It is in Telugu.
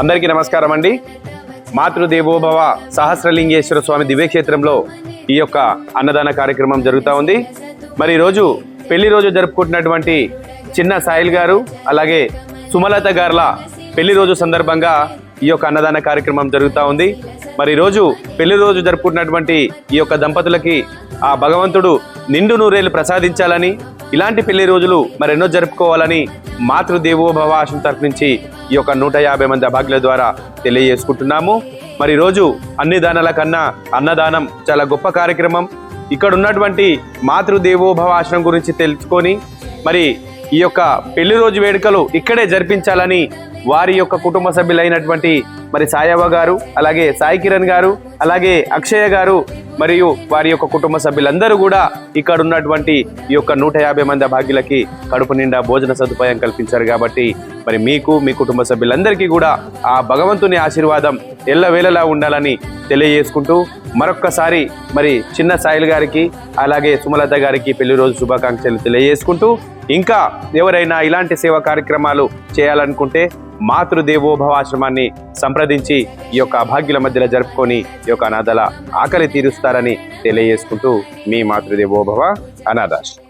అందరికీ నమస్కారం అండి. మాతృదేవోభవ సహస్రలింగేశ్వర స్వామి దివ్యక్షేత్రంలో ఈ యొక్క అన్నదాన కార్యక్రమం జరుగుతూ ఉంది. మరి ఈరోజు పెళ్ళి రోజు జరుపుకుంటున్నటువంటి చిన్న సాయిల్ గారు అలాగే సుమలత గారుల పెళ్ళి రోజు సందర్భంగా ఈ యొక్క అన్నదాన కార్యక్రమం జరుగుతూ ఉంది. మరి ఈరోజు పెళ్ళి రోజు జరుపుకుంటున్నటువంటి ఈ యొక్క దంపతులకి ఆ భగవంతుడు నిండు నూరేలు ప్రసాదించాలని ఇలాంటి పెళ్ళి రోజులు మరెన్నో జరుపుకోవాలని మాతృదేవోభవ ఆశ్రమం తరఫు ఈ యొక్క నూట యాభై మంది అభాగ్యుల ద్వారా తెలియజేసుకుంటున్నాము. మరి రోజు అన్ని దానాల కన్నా అన్నదానం చాలా గొప్ప కార్యక్రమం. ఇక్కడ ఉన్నటువంటి మాతృదేవోభవ ఆశ్రమం గురించి తెలుసుకొని మరి ఈ యొక్క పెళ్ళి రోజు వేడుకలు ఇక్కడే జరిపించాలని వారి యొక్క కుటుంబ సభ్యులైనటువంటి మరి సాయవ్వ గారు అలాగే సాయి కిరణ్ గారు అలాగే అక్షయ గారు మరియు వారి యొక్క కుటుంబ సభ్యులందరూ కూడా ఇక్కడ ఉన్నటువంటి ఈ యొక్క నూట యాభై మంది భాగ్యులకి కడుపు నిండా భోజన సదుపాయం కల్పించారు కాబట్టి మరి మీకు మీ కుటుంబ సభ్యులందరికీ కూడా ఆ భగవంతుని ఆశీర్వాదం ఎల్లవేళలా ఉండాలని తెలియజేసుకుంటూ మరొక్కసారి మరి చిన్న సాయిల్ గారికి అలాగే సుమలత గారికి పెళ్ళి రోజు శుభాకాంక్షలు తెలియజేసుకుంటూ ఇంకా ఎవరైనా ఇలాంటి సేవా కార్యక్రమాలు చేయాలనుకుంటే మాతృదేవోభవ ఆశ్రమాన్ని సంప్రదించి ఈ యొక్క అభాగ్యుల మధ్యలో జరుపుకొని ఈ యొక్క అనాథల ఆకలి తీరుస్తారని తెలియజేసుకుంటూ మీ మాతృదేవోభవ అనాథాశ్రమం.